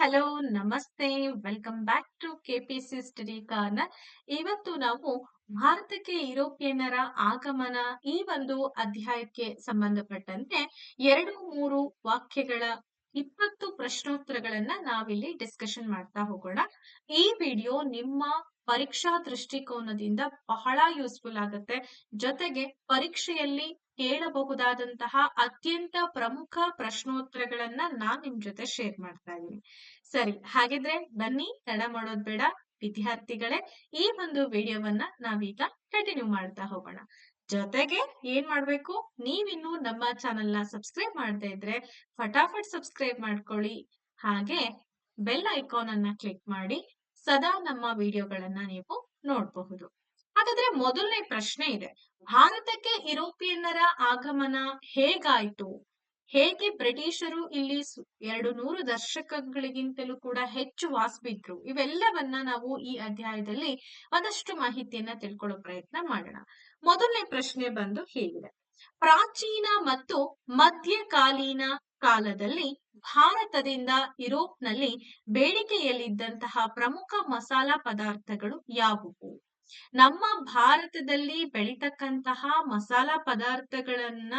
Hello, ನಮಸ್ತೆ. Welcome back to KPC study corner. ಇವತ್ತು ನಾವು ಭಾರತಕ್ಕೆ ಯುರೋಪಿಯನ್ನರ ಆಗಮನ ಈ ಒಂದು ಅಧ್ಯಾಯಕ್ಕೆ ಸಂಬಂಧಪಟ್ಟಂತೆ ಎರಡು ಮೂರು ವಾಕ್ಯಗಳ ಇಪ್ಪತ್ತು ಪ್ರಶ್ನೋತ್ತರಗಳನ್ನ ನಾವಿಲ್ಲಿ ಡಿಸ್ಕಷನ್ ಮಾಡ್ತಾ ಹೋಗೋಣ. ಈ ವಿಡಿಯೋ ನಿಮ್ಮ ಪರೀಕ್ಷಾ ದೃಷ್ಟಿಕೋನದಿಂದ ಬಹಳ ಯೂಸ್ಫುಲ್ ಆಗುತ್ತೆ. ಜೊತೆಗೆ ಪರೀಕ್ಷೆಯಲ್ಲಿ ಕೇಳಬಹುದಾದಂತಹ ಅತ್ಯಂತ ಪ್ರಮುಖ ಪ್ರಶ್ನೋತ್ತರಗಳನ್ನ ನಾನ್ ನಿಮ್ ಜೊತೆ ಶೇರ್ ಮಾಡ್ತಾ ಇದ್ದೀನಿ ಸರಿ, ಹಾಗಿದ್ರೆ ಬನ್ನಿ, ತಡ ಮಾಡೋದ್ ಬೇಡ. ವಿದ್ಯಾರ್ಥಿಗಳೇ, ಈ ಒಂದು ವಿಡಿಯೋವನ್ನ ನಾವೀಗ ಕಂಟಿನ್ಯೂ ಮಾಡ್ತಾ ಹೋಗೋಣ. ಜೊತೆಗೆ ಏನ್ ಮಾಡ್ಬೇಕು? ನೀವಿನ್ನು ನಮ್ಮ ಚಾನೆಲ್ನ ಸಬ್ಸ್ಕ್ರೈಬ್ ಮಾಡದೇ ಇದ್ರೆ ಫಟಾಫಟ್ ಸಬ್ಸ್ಕ್ರೈಬ್ ಮಾಡ್ಕೊಳ್ಳಿ. ಹಾಗೆ ಬೆಲ್ ಐಕಾನ್ ಅನ್ನ ಕ್ಲಿಕ್ ಮಾಡಿ, ಸದಾ ನಮ್ಮ ವಿಡಿಯೋಗಳನ್ನ ನೀವು ನೋಡಬಹುದು. ಹಾಗಾದ್ರೆ ಮೊದಲನೇ ಪ್ರಶ್ನೆ ಇದೆ. ಭಾರತಕ್ಕೆ ಯುರೋಪಿಯನ್ನರ ಆಗಮನ ಹೇಗಾಯ್ತು? ಹೇಗೆ ಬ್ರಿಟಿಷರು ಇಲ್ಲಿ ಎರಡು ನೂರು ದಶಕಗಳಿಗಿಂತಲೂ ಕೂಡ ಹೆಚ್ಚು ವಾಸವಿದ್ರು ಇವೆಲ್ಲವನ್ನ ನಾವು ಈ ಅಧ್ಯಾಯದಲ್ಲಿ ಒಂದಷ್ಟು ಮಾಹಿತಿಯನ್ನ ತಿಳ್ಕೊಳ್ಳೋ ಪ್ರಯತ್ನ ಮಾಡೋಣ. ಮೊದಲನೇ ಪ್ರಶ್ನೆ ಬಂದು ಹೀಗಿದೆ. ಪ್ರಾಚೀನ ಮತ್ತು ಮಧ್ಯಕಾಲೀನ ಕಾಲದಲ್ಲಿ ಭಾರತದಿಂದ ಯುರೋಪ್ನಲ್ಲಿ ಬೇಡಿಕೆಯಲ್ಲಿದ್ದಂತಹ ಪ್ರಮುಖ ಮಸಾಲಾ ಪದಾರ್ಥಗಳು ಯಾವುವು? ನಮ್ಮ ಭಾರತದಲ್ಲಿ ಬೆಳಿತಕ್ಕಂತಹ ಮಸಾಲಾ ಪದಾರ್ಥಗಳನ್ನ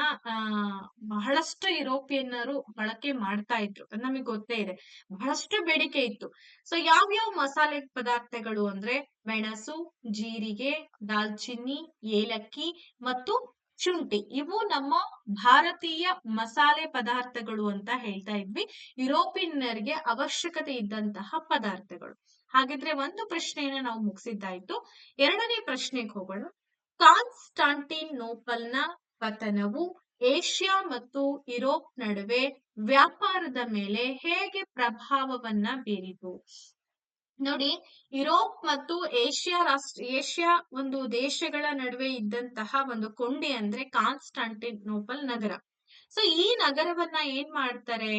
ಬಹಳಷ್ಟು ಯುರೋಪಿಯನ್ನರು ಬಳಕೆ ಮಾಡ್ತಾ ಇದ್ರು. ನಮಗೆ ಗೊತ್ತೇ ಇದೆ. ಬಹಳಷ್ಟು ಬೇಡಿಕೆ ಇತ್ತು. ಸೊ ಯಾವ್ಯಾವ ಮಸಾಲೆ ಪದಾರ್ಥಗಳು ಅಂದ್ರೆ ಮೆಣಸು, ಜೀರಿಗೆ, ದಾಲ್ಚಿನ್ನಿ, ಏಲಕ್ಕಿ ಮತ್ತು ಶುಂಠಿ. ಇವು ನಮ್ಮ ಭಾರತೀಯ ಮಸಾಲೆ ಪದಾರ್ಥಗಳು ಅಂತ ಹೇಳ್ತಾ ಇದ್ವಿ. ಯುರೋಪಿಯನ್ನರಿಗೆ ಅವಶ್ಯಕತೆ ಇದ್ದಂತಹ ಪದಾರ್ಥಗಳು. ಹಾಗಿದ್ರೆ ಒಂದು ಪ್ರಶ್ನೆಯನ್ನ ನಾವು ಮುಗಿಸಿದ್ದಾಯ್ತು. ಎರಡನೇ ಪ್ರಶ್ನೆಗೆ ಹೋಗೋಣ. ಕಾನ್ಸ್ಟಾಂಟಿನ್ ನೋಪಲ್ನ ಪತನವು ಏಷ್ಯಾ ಮತ್ತು ಯುರೋಪ್ ನಡುವೆ ವ್ಯಾಪಾರದ ಮೇಲೆ ಹೇಗೆ ಪ್ರಭಾವವನ್ನ ಬೀರಿತು? ನೋಡಿ, ಯುರೋಪ್ ಮತ್ತು ಏಷ್ಯಾ ರಾಷ್ಟ್ರ, ಏಷ್ಯಾ ಒಂದು ದೇಶಗಳ ನಡುವೆ ಇದ್ದಂತಹ ಒಂದು ಕೊಂಡಿ ಅಂದ್ರೆ ಕಾನ್ಸ್ಟಾಂಟಿನೋಪಲ್ ನಗರ. ಸೊ ಈ ನಗರವನ್ನ ಏನ್ ಮಾಡ್ತಾರೆ?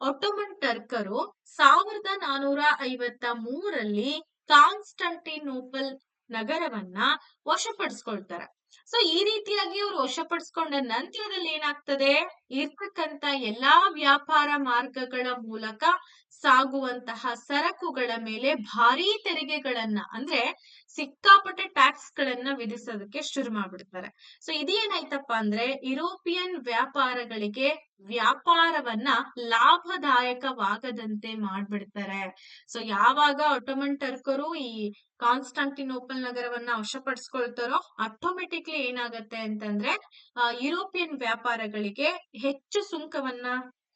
ಟರ್ಕರು ಸಾವಿರದ ನಾನೂರ ಐವತ್ತ ಮೂರಲ್ಲಿ ಕಾನ್ಸ್ಟಂಟಿನೋಪಲ್ ನಗರವನ್ನ ವಶಪಡಿಸ್ಕೊಳ್ತಾರೆ. ಸೊ ಈ ರೀತಿಯಾಗಿ ಅವ್ರು ವಶಪಡಿಸ್ಕೊಂಡ ನಂತರದಲ್ಲಿ ಏನಾಗ್ತದೆ? ಇರ್ತಕ್ಕಂತ ಎಲ್ಲಾ ವ್ಯಾಪಾರ ಮಾರ್ಗಗಳ ಮೂಲಕ ಸಾಗುವಂತಹ ಸರಕುಗಳ ಮೇಲೆ ಭಾರೀ ತೆರಿಗೆಗಳನ್ನ, ಅಂದ್ರೆ ಸಿಕ್ಕಾಪಟ್ಟೆ ಟ್ಯಾಕ್ಸ್ ಗಳನ್ನ ವಿಧಿಸೋದಕ್ಕೆ ಶುರು ಮಾಡ್ಬಿಡ್ತಾರೆ. ಸೊ ಇದೇನಾಯ್ತಪ್ಪ ಅಂದ್ರೆ ಯುರೋಪಿಯನ್ ವ್ಯಾಪಾರಗಳಿಗೆ ವ್ಯಾಪಾರವನ್ನ ಲಾಭದಾಯಕವಾಗದಂತೆ ಮಾಡ್ಬಿಡ್ತಾರೆ. ಸೊ ಯಾವಾಗ ಆಟೋಮನ್ ಟರ್ಕರು ಈ ಕಾನ್ಸ್ಟಾಂಟಿನೋಪಲ್ ನಗರವನ್ನ ವಶಪಡಿಸ್ಕೊಳ್ತಾರೋ ಆಟೋಮೆಟಿಕ್ಲಿ ಏನಾಗತ್ತೆ ಅಂತಂದ್ರೆ ಯುರೋಪಿಯನ್ ವ್ಯಾಪಾರಗಳಿಗೆ ಹೆಚ್ಚು ಸುಂಕವನ್ನ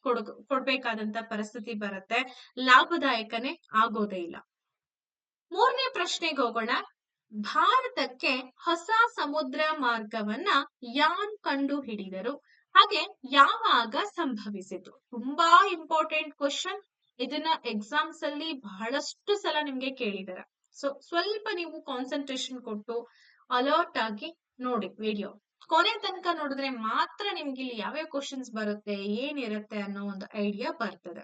ಕೊಡ್ ಕೊಡ್ಬೇಕಾದಂತ ಪರಿಸ್ಥಿತಿ ಬರುತ್ತೆ. ಲಾಭದಾಯಕನೇ ಆಗೋದೇ ಇಲ್ಲ. ಮೂರನೇ ಪ್ರಶ್ನೆಗೆ ಹೋಗೋಣ. ಭಾರತಕ್ಕೆ ಹೊಸ ಸಮುದ್ರ ಮಾರ್ಗವನ್ನ ಯಾರು ಕಂಡು ಹಿಡಿದರು ಹಾಗೆ ಯಾವಾಗ ಸಂಭವಿಸಿತು? ತುಂಬಾ ಇಂಪಾರ್ಟೆಂಟ್ ಕ್ವಶನ್ ಇದನ್ನ ಎಕ್ಸಾಮ್ಸ್ ಅಲ್ಲಿ ಬಹಳಷ್ಟು ಸಲ ನಿಮ್ಗೆ ಕೇಳಿದಾರೆ. ಸೊ ಸ್ವಲ್ಪ ನೀವು ಕಾನ್ಸಂಟ್ರೇಷನ್ ಕೊಟ್ಟು ಅಲರ್ಟ್ ಆಗಿ ನೋಡಿ ವಿಡಿಯೋ ಕೊನೆ ತನಕ ನೋಡಿದ್ರೆ ಮಾತ್ರ ನಿಮ್ಗೆ ಇಲ್ಲಿ ಯಾವ್ಯಾವ ಕ್ವಶನ್ಸ್ ಬರುತ್ತೆ ಏನಿರುತ್ತೆ ಅನ್ನೋ ಒಂದು ಐಡಿಯಾ ಬರ್ತದೆ.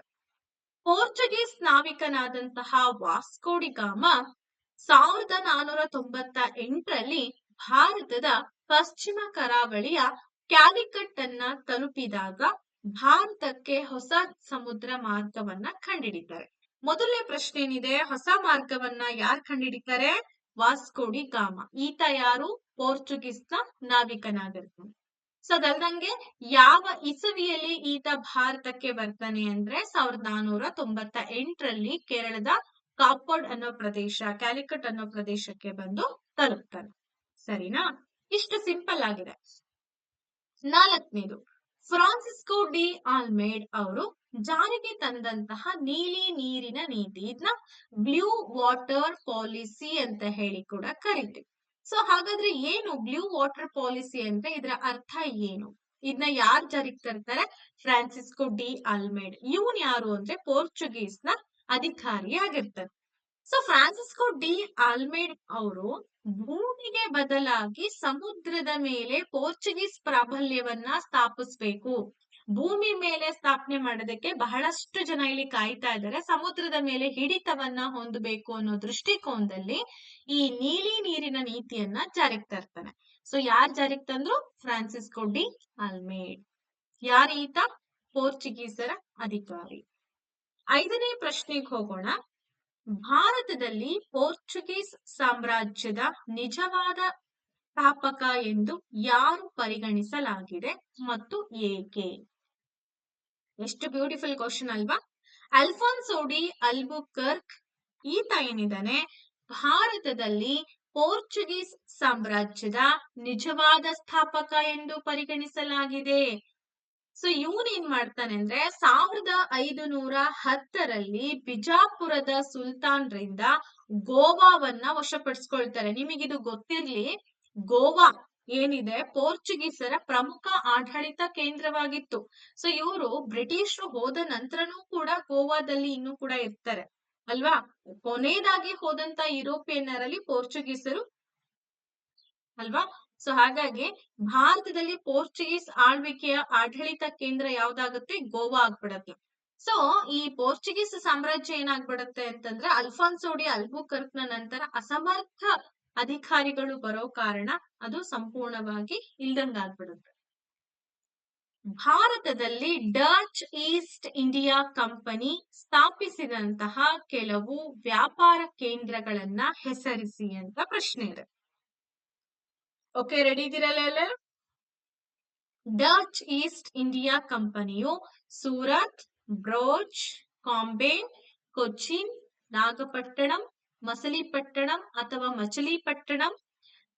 ಪೋರ್ಚುಗೀಸ್ ನಾವಿಕನಾದಂತಹ ವಾಸ್ಕೋಡಿಗಾಮ ಸಾವಿರದ ನಾನೂರ ತೊಂಬತ್ತ ಎಂಟರಲ್ಲಿ ಭಾರತದ ಪಶ್ಚಿಮ ಕರಾವಳಿಯ ಕ್ಯಾಲಿಕಟ್ ಅನ್ನ ತಲುಪಿದಾಗ ಭಾರತಕ್ಕೆ ಹೊಸ ಸಮುದ್ರ ಮಾರ್ಗವನ್ನ ಕಂಡಿಡಿತಾರೆ. ಮೊದಲನೇ ಪ್ರಶ್ನೆ ಏನಿದೆ ಹೊಸ ಮಾರ್ಗವನ್ನ ಯಾರು ಕಂಡಿಡಿತಾರೆ? ವಾಸ್ಕೋಡಿ ಗಾಮ ಈತ ಯಾರು? ಪೋರ್ಚುಗೀಸ್ನ ನಾವಿಕನಾಗಿರ್ತಾನೆ ಸೊ ಅದಲ್ದಂಗೆ ಯಾವ ಇಸವಿಯಲ್ಲಿ ಈತ ಭಾರತಕ್ಕೆ ಬರ್ತಾನೆ ಅಂದ್ರೆ ಸಾವಿರದ ನಾನೂರ ತೊಂಬತ್ತ ಎಂಟರಲ್ಲಿ ಕೇರಳದ ಕಾಪೋಡ್ ಅನ್ನೋ ಪ್ರದೇಶ, ಕ್ಯಾಲಿಕಟ್ ಅನ್ನೋ ಪ್ರದೇಶಕ್ಕೆ ಬಂದು ತಲುಪ್ತಾನೆ ಸರಿನಾ? ಇಷ್ಟು ಸಿಂಪಲ್ ಆಗಿದೆ. ನಾಲ್ಕನೇದು, ಫ್ರಾನ್ಸಿಸ್ಕೋ ಡಿ ಆಲ್ಮೇಡ್ ಅವರು ಜಾರಿಗೆ ತಂದಂತಹ ನೀಲಿ ನೀರಿನ ನೀತಿ ಇದನ್ನ ಬ್ಲೂ ವಾಟರ್ ಪಾಲಿಸಿ ಅಂತ ಹೇಳಿ ಕೂಡ ಕರಿತೀವಿ. ಸೊ ಹಾಗಾದ್ರೆ ಏನು ಬ್ಲೂ ವಾಟರ್ ಪಾಲಿಸಿ ಅಂದ್ರೆ ಇದರ ಅರ್ಥ ಏನು? ಇದನ್ನ ಯಾರು ಜಾರಿಗೆ ತರ್ತಾರೆ? ಫ್ರಾನ್ಸಿಸ್ಕೋ ಡಿ ಆಲ್ಮೇಡ್ ಇವನ್ ಯಾರು ಅಂದ್ರೆ ಪೋರ್ಚುಗೀಸ್ನ ಅಧಿಕಾರಿ ಆಗಿರ್ತಾರೆ. ಸೊ ಫ್ರಾನ್ಸಿಸ್ಕೋ ಡಿ ಆಲ್ಮೇಡ್ ಅವರು ಭೂಮಿಗೆ ಬದಲಾಗಿ ಸಮುದ್ರದ ಮೇಲೆ ಪೋರ್ಚುಗೀಸ್ ಪ್ರಾಬಲ್ಯವನ್ನ ಸ್ಥಾಪಿಸ್ಬೇಕು. ಭೂಮಿ ಮೇಲೆ ಸ್ಥಾಪನೆ ಮಾಡೋದಕ್ಕೆ ಬಹಳಷ್ಟು ಜನ ಇಲ್ಲಿ ಕಾಯ್ತಾ ಇದ್ದಾರೆ ಸಮುದ್ರದ ಮೇಲೆ ಹಿಡಿತವನ್ನ ಹೊಂದಬೇಕು ಅನ್ನೋ ದೃಷ್ಟಿಕೋನದಲ್ಲಿ ಈ ನೀಲಿ ನೀರಿನ ನೀತಿಯನ್ನ ಜಾರಿಗೆ ತರ್ತಾನೆ ಸೊ ಯಾರ್ ಜಾರಿಗೆ ತಂದ್ರು? Francisco D ಆಲ್ಮೇಡ್. ಯಾರೀತ ಪೋರ್ಚುಗೀಸರ ಅಧಿಕಾರಿ. ಐದನೇ ಪ್ರಶ್ನೆಗೆ ಹೋಗೋಣ. ಭಾರತದಲ್ಲಿ ಪೋರ್ಚುಗೀಸ್ ಸಾಮ್ರಾಜ್ಯದ ನಿಜವಾದ ಸ್ಥಾಪಕ ಎಂದು ಯಾರು ಪರಿಗಣಿಸಲಾಗಿದೆ ಮತ್ತು ಏಕೆ? ಎಷ್ಟು ಬ್ಯೂಟಿಫುಲ್ ಕ್ವಶನ್ ಅಲ್ವಾ? ಅಲ್ಫಾನ್ಸೋಡಿ ಅಲ್ಬುಕರ್ಕ್ ಈತ ಏನಿದ್ದಾನೆ? ಭಾರತದಲ್ಲಿ ಪೋರ್ಚುಗೀಸ್ ಸಾಮ್ರಾಜ್ಯದ ನಿಜವಾದ ಸ್ಥಾಪಕ ಎಂದು ಪರಿಗಣಿಸಲಾಗಿದೆ. ಸೊ ಇವನ್ ಏನ್ ಮಾಡ್ತಾನೆ ಅಂದ್ರೆ ಸಾವಿರದ ಐದು ನೂರ ಹತ್ತರಲ್ಲಿ ಬಿಜಾಪುರದ ಸುಲ್ತಾನ್ರಿಂದ ಗೋವಾವನ್ನ ವಶಪಡಿಸ್ಕೊಳ್ತಾರೆ. ನಿಮಗಿದು ಗೊತ್ತಿರ್ಲಿ, ಗೋವಾ ಏನಿದೆ? ಪೋರ್ಚುಗೀಸರ ಪ್ರಮುಖ ಆಡಳಿತ ಕೇಂದ್ರವಾಗಿತ್ತು. ಸೊ ಇವರು ಬ್ರಿಟಿಷರು ಹೋದ ನಂತರನೂ ಕೂಡ ಗೋವಾದಲ್ಲಿ ಇನ್ನೂ ಕೂಡ ಇರ್ತಾರೆ. ಅಲ್ವಾ? ಕೊನೆಯದಾಗಿ ಹೋದಂತ ಯುರೋಪಿಯನ್ನರಲ್ಲಿ ಪೋರ್ಚುಗೀಸರು ಅಲ್ವಾ? ಸೊ ಹಾಗಾಗಿ ಭಾರತದಲ್ಲಿ ಪೋರ್ಚುಗೀಸ್ ಆಳ್ವಿಕೆಯ ಆಡಳಿತ ಕೇಂದ್ರ ಯಾವ್ದಾಗುತ್ತೆ? ಗೋವಾ ಆಗ್ಬಿಡತ್ತೆ. ಸೊ ಈ ಪೋರ್ಚುಗೀಸ್ ಸಾಮ್ರಾಜ್ಯ ಏನಾಗ್ಬಿಡತ್ತೆ ಅಂತಂದ್ರೆ ಅಲ್ಫಾನ್ಸೋಡಿ ಅಲ್ಬುಕರ್ಕ್ನ ನಂತರ ಅಸಮರ್ಥ ಅಧಿಕಾರಿಗಳು ಬರೋ ಕಾರಣ ಅದು ಸಂಪೂರ್ಣವಾಗಿ ಇಲ್ದಂಗಾಗ್ಬಿಡುತ್ತೆ. ಭಾರತದಲ್ಲಿ ಡಚ್ ಈಸ್ಟ್ ಇಂಡಿಯಾ ಕಂಪನಿ ಸ್ಥಾಪಿಸಿದಂತಹ ಕೆಲವು ವ್ಯಾಪಾರ ಕೇಂದ್ರಗಳನ್ನ ಹೆಸರಿಸಿ ಅಂತ ಪ್ರಶ್ನೆ ಇದೆ. ಓಕೆ ರೆಡಿ ಇದ್ದೀರಲ್ಲ ಡಚ್ ಈಸ್ಟ್ ಇಂಡಿಯಾ ಕಂಪನಿಯು ಸೂರತ್ ಬ್ರೋಚ್ ಕಾಂಬೆ, ಕೊಚ್ಚಿನ್, ನಾಗಪಟ್ಟಣಂ ಮಸಲಿಪಟ್ಟಣಂ ಅಥವಾ ಮಚಲಿಪಟ್ಟಣಂ,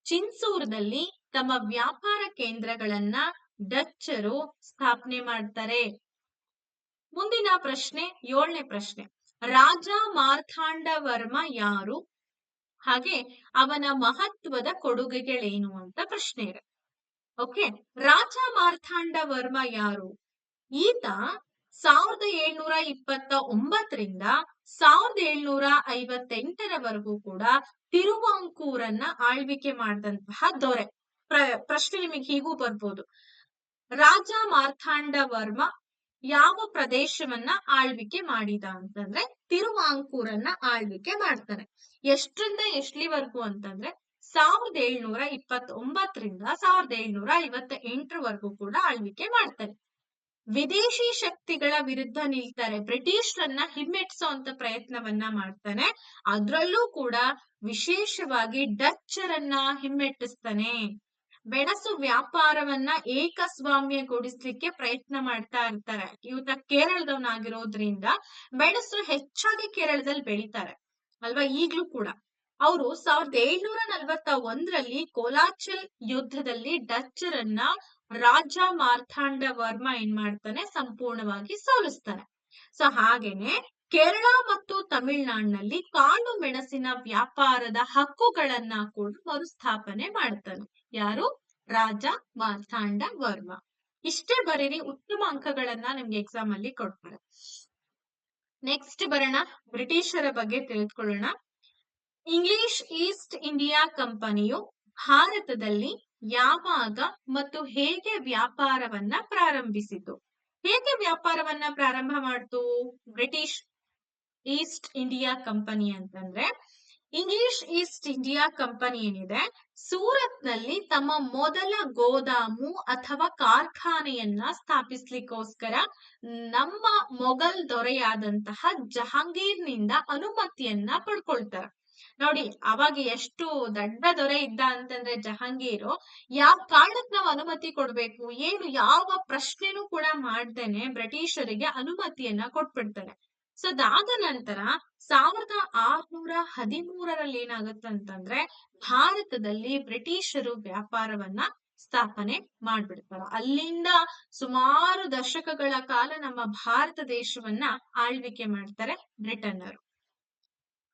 ಚಿನ್ಸೂರ್ದಲ್ಲಿ ತಮ್ಮ ವ್ಯಾಪಾರ ಕೇಂದ್ರಗಳನ್ನ ಡಚ್ಚರು ಸ್ಥಾಪನೆ ಮಾಡ್ತಾರೆ. ಮುಂದಿನ ಪ್ರಶ್ನೆ, ಏಳನೇ ಪ್ರಶ್ನೆ. ರಾಜ ಮಾರ್ಥಾಂಡ ವರ್ಮ ಯಾರು? ಹಾಗೆ ಅವನ ಮಹತ್ವದ ಕೊಡುಗೆಗಳೇನು ಅಂತ ಪ್ರಶ್ನೆ ಇದೆ. ಓಕೆ, ರಾಜ ಮಾರ್ಥಾಂಡ ವರ್ಮ ಯಾರು? ಈತ ಸಾವಿರದ ಏಳ್ನೂರ ಇಪ್ಪತ್ತ ಒಂಬತ್ತರಿಂದ ಸಾವಿರದ ಏಳ್ನೂರ ಐವತ್ತೆಂಟರವರೆಗೂ ಕೂಡ ತಿರುವಾಂಕೂರನ್ನ ಆಳ್ವಿಕೆ ಮಾಡಿದಂತಹ ದೊರೆ. ಪ್ರ, ಪ್ರಶ್ನೆ ನಿಮಗೆ ಹೀಗೂ ಬರ್ಬೋದು. ರಾಜ ಮಾರ್ಥಾಂಡ ವರ್ಮ ಯಾವ ಪ್ರದೇಶವನ್ನ ಆಳ್ವಿಕೆ ಮಾಡಿದ ಅಂತಂದ್ರೆ ತಿರುವಾಂಕೂರನ್ನ ಆಳ್ವಿಕೆ ಮಾಡ್ತಾರೆ. ಎಷ್ಟರಿಂದ ಎಷ್ಟಲಿವರೆಗೂ ಅಂತಂದ್ರೆ ಸಾವಿರದ ಏಳ್ನೂರ ಇಪ್ಪತ್ತೊಂಬತ್ತರಿಂದ ಸಾವಿರದ ಏಳ್ನೂರ ಐವತ್ತ ಎಂಟರವರೆಗೂ ಕೂಡ ಆಳ್ವಿಕೆ ಮಾಡ್ತಾರೆ. ವಿದೇಶಿ ಶಕ್ತಿಗಳ ವಿರುದ್ಧ ನಿಲ್ತಾರೆ. ಬ್ರಿಟಿಷರನ್ನ ಹಿಮ್ಮೆಟ್ಟಿಸುವಂತ ಪ್ರಯತ್ನವನ್ನ ಮಾಡ್ತಾನೆ. ಅದ್ರಲ್ಲೂ ಕೂಡ ವಿಶೇಷವಾಗಿ ಡಚ್ಚರನ್ನ ಹಿಮ್ಮೆಟ್ಟಿಸ್ತಾನೆ. ಮೆಣಸು ವ್ಯಾಪಾರವನ್ನ ಏಕಸ್ವಾಮ್ಯಗೊಳಿಸ್ಲಿಕ್ಕೆ ಪ್ರಯತ್ನ ಮಾಡ್ತಾ ಇರ್ತಾರೆ. ಇವತ್ತ ಕೇರಳದವನಾಗಿರೋದ್ರಿಂದ ಬೆಣಸು ಹೆಚ್ಚಾಗಿ ಕೇರಳದಲ್ಲಿ ಬೆಳೀತಾರೆ. ಅಲ್ವಾ? ಈಗ್ಲೂ ಕೂಡ. ಅವರು ಸಾವಿರದ ಏಳ್ನೂರ ನಲ್ವತ್ತ ಒಂದರಲ್ಲಿ ಕೋಲಾಚಲ್ ಯುದ್ಧದಲ್ಲಿ ಡಚ್ಚರನ್ನ ರಾಜ ಮಾರ್ಥಾಂಡ ವರ್ಮ ಏನ್ ಮಾಡ್ತಾನೆ? ಸಂಪೂರ್ಣವಾಗಿ ಸೋಲಿಸ್ತಾನೆ. ಸೊ, ಹಾಗೇನೆ ಕೇರಳ ಮತ್ತು ತಮಿಳುನಾಡಿನಲ್ಲಿ ಕಾಳು ಮೆಣಸಿನ ವ್ಯಾಪಾರದ ಹಕ್ಕುಗಳನ್ನ ಕೂಡ ಮರುಸ್ಥಾಪನೆ ಮಾಡ್ತಾನೆ ಯಾರು? ರಾಜ ಮಾರ್ಥಾಂಡ ವರ್ಮ. ಇಷ್ಟೇ ಬರೀರಿ ಉತ್ತಮ ಅಂಕಗಳನ್ನ ನಿಮ್ಗೆ ಎಕ್ಸಾಮ್ ಅಲ್ಲಿ ಕೊಡ್ತಾರೆ. ನೆಕ್ಸ್ಟ್ ಬರೋಣ. ಬ್ರಿಟಿಷರ ಬಗ್ಗೆ ತಿಳಿದುಕೊಳ್ಳೋಣ ಇಂಗ್ಲಿಷ್ ಈಸ್ಟ್ ಇಂಡಿಯಾ ಕಂಪನಿಯು ಭಾರತದಲ್ಲಿ ಯಾವಾಗ ಮತ್ತು ಹೇಗೆ ವ್ಯಾಪಾರವನ್ನ ಪ್ರಾರಂಭಿಸಿತು? ಹೇಗೆ ವ್ಯಾಪಾರವನ್ನ ಪ್ರಾರಂಭ ಮಾಡ್ತು ಬ್ರಿಟಿಷ್? ಈಸ್ಟ್ ಇಂಡಿಯಾ ಕಂಪನಿ ಅಂತಂದ್ರೆ ಇಂಗ್ಲಿಷ್ ಈಸ್ಟ್ ಇಂಡಿಯಾ ಕಂಪನಿ ಏನಿದೆ ಸೂರತ್ನಲ್ಲಿ ತಮ್ಮ ಮೊದಲ ಗೋದಾಮು ಅಥವಾ ಕಾರ್ಖಾನೆಯನ್ನ ಸ್ಥಾಪಿಸ್ಲಿಕ್ಕೋಸ್ಕರ ನಮ್ಮ ಮೊಘಲ್ ದೊರೆಯಾದಂತಹ ಜಹಾಂಗೀರ್ನಿಂದ ಅನುಮತಿಯನ್ನ ಪಡ್ಕೊಳ್ತಾರೆ. ನೋಡಿ, ಅವಾಗ ಎಷ್ಟು ದೊಡ್ಡ ದೊರೆ ಇದ್ದ ಅಂತಂದ್ರೆ ಜಹಾಂಗೀರು, ಯಾವ ಕಾರಣಕ್ ನಾವು ಅನುಮತಿ ಕೊಡ್ಬೇಕು, ಏನು ಯಾವ ಪ್ರಶ್ನೆನೂ ಕೂಡ ಮಾಡ್ದೇನೆ ಬ್ರಿಟಿಷರಿಗೆ ಅನುಮತಿಯನ್ನ ಕೊಟ್ಬಿಡ್ತಾರೆ. ಸೊ ಅದಾದ ನಂತರ ಸಾವಿರದ ಆರ್ನೂರ ಹದಿಮೂರರಲ್ಲಿ ಏನಾಗುತ್ತಂತಂದ್ರೆ ಭಾರತದಲ್ಲಿ ಬ್ರಿಟಿಷರು ವ್ಯಾಪಾರವನ್ನ ಸ್ಥಾಪನೆ ಮಾಡ್ಬಿಡ್ತಾರ. ಅಲ್ಲಿಂದ ಸುಮಾರು ದಶಕಗಳ ಕಾಲ ನಮ್ಮ ಭಾರತ ದೇಶವನ್ನ ಆಳ್ವಿಕೆ ಮಾಡ್ತಾರೆ ಬ್ರಿಟನ್ನರು.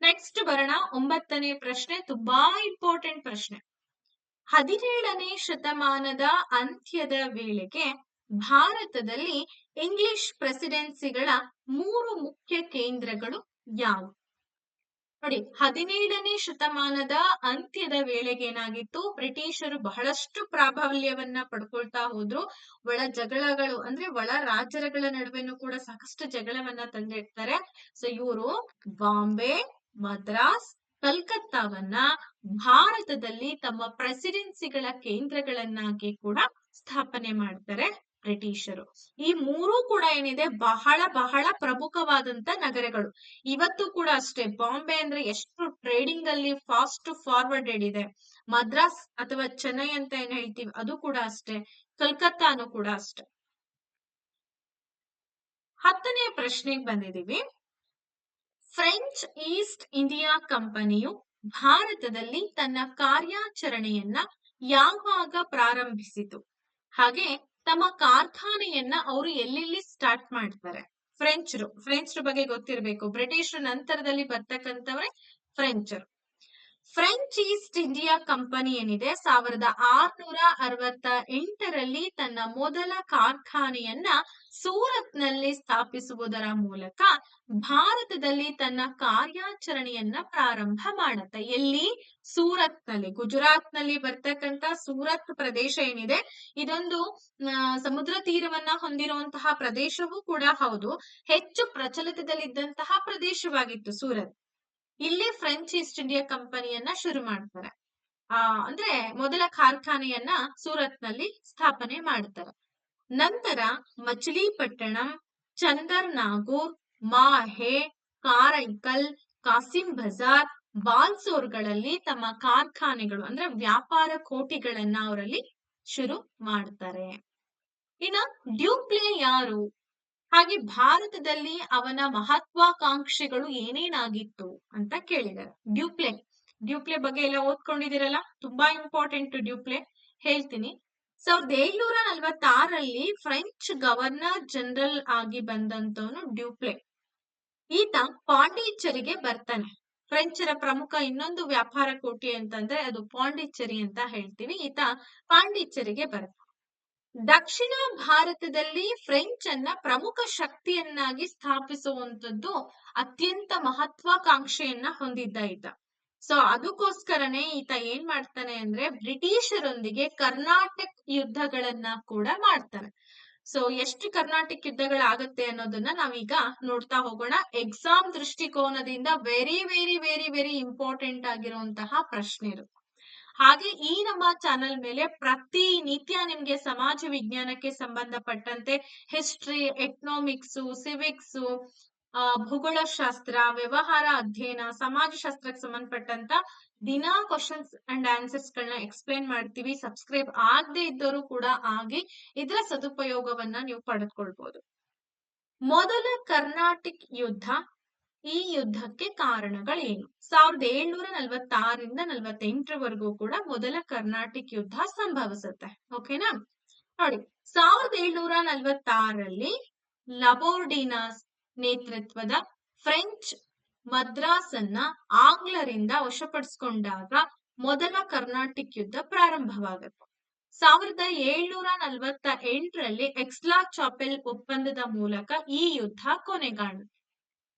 ನೆಕ್ಸ್ಟ್ ಬರೋಣ. ಒಂಬತ್ತನೇ ಪ್ರಶ್ನೆ. ತುಂಬಾ ಇಂಪಾರ್ಟೆಂಟ್ ಪ್ರಶ್ನೆ. ಹದಿನೇಳನೇ ಶತಮಾನದ ಅಂತ್ಯದ ವೇಳೆಗೆ ಭಾರತದಲ್ಲಿ ಇಂಗ್ಲಿಷ್ ಪ್ರೆಸಿಡೆನ್ಸಿಗಳ ಮೂರು ಮುಖ್ಯ ಕೇಂದ್ರಗಳು ಯಾವುವು ನೋಡಿ, ಹದಿನೇಳನೇ ಶತಮಾನದ ಅಂತ್ಯದ ವೇಳೆಗೆ ಏನಾಗಿತ್ತು? ಬ್ರಿಟಿಷರು ಬಹಳಷ್ಟು ಪ್ರಾಬಲ್ಯವನ್ನ ಪಡ್ಕೊಳ್ತಾ ಹೋದ್ರು. ಒಳ ಜಗಳಗಳು, ಅಂದ್ರೆ ಒಳ ರಾಜರಗಳ ನಡುವೆನೂ ಕೂಡ ಸಾಕಷ್ಟು ಜಗಳವನ್ನ ತಂದಿರ್ತಾರೆ. ಸೊ ಇವರು ಬಾಂಬೆ, ಮದ್ರಾಸ್, ಕಲ್ಕತ್ತಾವನ್ನ ಭಾರತದಲ್ಲಿ ತಮ್ಮ ಪ್ರೆಸಿಡೆನ್ಸಿಗಳ ಕೇಂದ್ರಗಳನ್ನಾಗಿ ಕೂಡ ಸ್ಥಾಪನೆ ಮಾಡ್ತಾರೆ. ಬ್ರಿಟಿಷರು. ಈ ಮೂರೂ ಕೂಡ ಏನಿದೆ, ಬಹಳ ಬಹಳ ಪ್ರಮುಖವಾದಂತ ನಗರಗಳು. ಇವತ್ತು ಕೂಡ ಅಷ್ಟೇ, ಬಾಂಬೆ ಅಂದ್ರೆ ಎಷ್ಟು ಟ್ರೇಡಿಂಗ್ ಅಲ್ಲಿ ಫಾಸ್ಟ್ ಫಾರ್ವರ್ಡೆಡ್ ಇದೆ ಮದ್ರಾಸ್ ಅಥವಾ ಚೆನ್ನೈ ಅಂತ ಏನ್ ಹೇಳ್ತೀವಿ, ಅದು ಕೂಡ ಅಷ್ಟೇ, ಕಲ್ಕತ್ತಾನು ಕೂಡ ಅಷ್ಟೇ. ಹತ್ತನೇ ಪ್ರಶ್ನೆಗೆ ಬಂದಿದೀವಿ. ಫ್ರೆಂಚ್ ಈಸ್ಟ್ ಇಂಡಿಯಾ ಕಂಪನಿಯು ಭಾರತದಲ್ಲಿ ತನ್ನ ಕಾರ್ಯಾಚರಣೆಯನ್ನ ಯಾವಾಗ ಪ್ರಾರಂಭಿಸಿತು? ಹಾಗೆ ತಮ್ಮ ಕಾರ್ಖಾನೆಯನ್ನ ಅವರು ಎಲ್ಲೆಲ್ಲಿ ಸ್ಟಾರ್ಟ್ ಮಾಡ್ತಾರೆ? ಫ್ರೆಂಚರು ಫ್ರೆಂಚ್ರ ಬಗ್ಗೆ ಗೊತ್ತಿರಬೇಕು. ಬ್ರಿಟಿಷ್ ನಂತರದಲ್ಲಿ ಬರ್ತಕ್ಕಂಥವ್ರೆ ಫ್ರೆಂಚರು ಫ್ರೆಂಚ್ ಈಸ್ಟ್ ಇಂಡಿಯಾ ಕಂಪನಿ ಏನಿದೆ? ಸಾವಿರದ ಆರ್ನೂರ ಅರವತ್ತ ಎಂಟರಲ್ಲಿ ತನ್ನ ಮೊದಲ ಕಾರ್ಖಾನೆಯನ್ನ ಸೂರತ್ನಲ್ಲಿ ಸ್ಥಾಪಿಸುವುದರ ಮೂಲಕ ಭಾರತದಲ್ಲಿ ತನ್ನ ಕಾರ್ಯಾಚರಣೆಯನ್ನ ಪ್ರಾರಂಭ ಮಾಡುತ್ತೆ. ಎಲ್ಲಿ? ಸೂರತ್ನಲ್ಲಿ. ಗುಜರಾತ್ನಲ್ಲಿ ಬರ್ತಕ್ಕಂತ ಸೂರತ್ ಪ್ರದೇಶ ಏನಿದೆ? ಇದೊಂದು ಸಮುದ್ರ ತೀರವನ್ನ ಹೊಂದಿರುವಂತಹ ಪ್ರದೇಶವೂ ಕೂಡ ಹೌದು. ಹೆಚ್ಚು ಪ್ರಚಲಿತದಲ್ಲಿದ್ದಂತಹ ಪ್ರದೇಶವಾಗಿತ್ತು ಸೂರತ್. ಇಲ್ಲಿ ಫ್ರೆಂಚ್ ಈಸ್ಟ್ ಇಂಡಿಯಾ ಕಂಪನಿಯನ್ನ ಶುರು ಮಾಡ್ತಾರೆ. ಆ, ಅಂದ್ರೆ ಮೊದಲ ಕಾರ್ಖಾನೆಯನ್ನ ಸೂರತ್ನಲ್ಲಿ ಸ್ಥಾಪನೆ ಮಾಡ್ತಾರೆ. ನಂತರ ಮಚಿಲಿಪಟ್ಟಣಂ ಚಂದರ್ ನಾಗೂರ್ ಮಾಹೆ, ಕಾರೈಕಲ್, ಕಾಸಿಂ ಬಜಾರ್, ಬಾಲ್ಸೋರ್ಗಳಲ್ಲಿ ತಮ್ಮ ಕಾರ್ಖಾನೆಗಳು, ಅಂದ್ರೆ ವ್ಯಾಪಾರ ಕೋಟಿಗಳನ್ನ ಅವರಲ್ಲಿ ಶುರು ಮಾಡ್ತಾರೆ. ಇನ್ನು ಡ್ಯೂಪ್ಲೆ ಯಾರು? ಹಾಗೆ ಭಾರತದಲ್ಲಿ ಅವನ ಮಹತ್ವಾಕಾಂಕ್ಷೆಗಳು ಏನೇನಾಗಿತ್ತು ಅಂತ ಕೇಳಿದ್ದಾರೆ. ಡ್ಯೂಪ್ಲೆ ಡ್ಯೂಪ್ಲೆ ಬಗ್ಗೆ ಎಲ್ಲ ಓದ್ಕೊಂಡಿದ್ದೀರಲ್ಲ? ತುಂಬಾ ಇಂಪಾರ್ಟೆಂಟ್ ಡ್ಯೂಪ್ಲೆ. ಹೇಳ್ತೀನಿ. ಸಾವಿರದ ಏಳ್ನೂರ ನಲ್ವತ್ತಾರಲ್ಲಿ ಫ್ರೆಂಚ್ ಗವರ್ನರ್ ಜನರಲ್ ಆಗಿ ಬಂದಂತವನು ಡ್ಯೂಪ್ಲೆ. ಈತ ಪಾಂಡಿಚೇರಿಗೆ ಬರ್ತಾನೆ. ಫ್ರೆಂಚರ ಪ್ರಮುಖ ಇನ್ನೊಂದು ವ್ಯಾಪಾರ ಕೋಟಿ ಅಂತಂದ್ರೆ ಅದು ಪಾಂಡಿಚೇರಿ ಅಂತ ಹೇಳ್ತೀವಿ ಈತ ಪಾಂಡಿಚೇರಿಗೆ ಬರ್ತಾನೆ. ದಕ್ಷಿಣ ಭಾರತದಲ್ಲಿ ಫ್ರೆಂಚ್ ಅನ್ನ ಪ್ರಮುಖ ಶಕ್ತಿಯನ್ನಾಗಿ ಸ್ಥಾಪಿಸುವಂತದ್ದು ಅತ್ಯಂತ ಮಹತ್ವಾಕಾಂಕ್ಷೆಯನ್ನ ಹೊಂದಿದ್ದ ಈತ. ಸೊ ಅದಕ್ಕೋಸ್ಕರನೇ ಈತ ಏನ್ ಮಾಡ್ತಾನೆ ಅಂದ್ರೆ ಬ್ರಿಟಿಷರೊಂದಿಗೆ ಕರ್ನಾಟಕ ಯುದ್ಧಗಳನ್ನ ಕೂಡ ಮಾಡ್ತಾನೆ. ಸೊ ಎಷ್ಟು ಕರ್ನಾಟಕ ಯುದ್ಧಗಳಾಗತ್ತೆ ಅನ್ನೋದನ್ನ ನಾವೀಗ ನೋಡ್ತಾ ಹೋಗೋಣ. ಎಕ್ಸಾಮ್ ದೃಷ್ಟಿಕೋನದಿಂದ very very very very important ಆಗಿರುವಂತಹ ಪ್ರಶ್ನೆ ಇರುತ್ತೆ ಹಾಗೆ ಈ ನಮ್ಮ ಚಾನೆಲ್ ಮೇಲೆ ಪ್ರತಿ ನಿತ್ಯ ನಿಮ್ಗೆ ಸಮಾಜ ವಿಜ್ಞಾನಕ್ಕೆ ಸಂಬಂಧಪಟ್ಟಂತೆ ಹಿಸ್ಟ್ರಿ ಎಕನಾಮಿಕ್ಸ್ ಸಿವಿಕ್ಸ್ ಭೂಗೋಳಶಾಸ್ತ್ರ, ವ್ಯವಹಾರ ಅಧ್ಯಯನ ಸಮಾಜಶಾಸ್ತ್ರಕ್ಕೆ ಸಂಬಂಧಪಟ್ಟಂತ ದಿನಾ ಕ್ವಶನ್ಸ್ ಅಂಡ್ ಆನ್ಸರ್ಸ್ ಗಳನ್ನ ಎಕ್ಸ್ಪ್ಲೈನ್ ಮಾಡ್ತೀವಿ. ಸಬ್ಸ್ಕ್ರೈಬ್ ಆಗದೆ ಇದ್ದರೂ ಕೂಡ ಆಗಿ ಇದರ ಸದುಪಯೋಗವನ್ನ ನೀವು ಪಡೆದುಕೊಳ್ಬಹುದು ಮೊದಲ ಕರ್ನಾಟಕ ಯುದ್ಧ ಈ ಯುದ್ಧಕ್ಕೆ ಕಾರಣಗಳೇನು? ಸಾವಿರದ ಏಳ್ನೂರ ನಲವತ್ತಾರರಿಂದ ನಲ್ವತ್ತೆಂಟರವರೆಗೂ ಕೂಡ ಮೊದಲ ಕರ್ನಾಟಕ ಯುದ್ಧ ಸಂಭವಿಸುತ್ತೆ. ಓಕೆನಾ? ನೋಡಿ, ಸಾವಿರದ ಏಳ್ನೂರ ನಲವತ್ತಾರರಲ್ಲಿ ಲಬೋರ್ಡಿನಾಸ್ ನೇತೃತ್ವದ ಫ್ರೆಂಚ್ ಮದ್ರಾಸ್ ಅನ್ನ ಆಂಗ್ಲರಿಂದ ವಶಪಡಿಸಿಕೊಂಡಾಗ ಮೊದಲ ಕರ್ನಾಟಕ ಯುದ್ಧ ಪ್ರಾರಂಭವಾಗುತ್ತೆ ಸಾವಿರದ ಏಳ್ನೂರ ನಲವತ್ತ ಎಂಟರಲ್ಲಿ ಎಕ್ಸ್ಲಾ ಚಾಪೆಲ್ ಒಪ್ಪಂದದ ಮೂಲಕ ಈ ಯುದ್ಧ ಕೊನೆಗಾಣುತ್ತೆ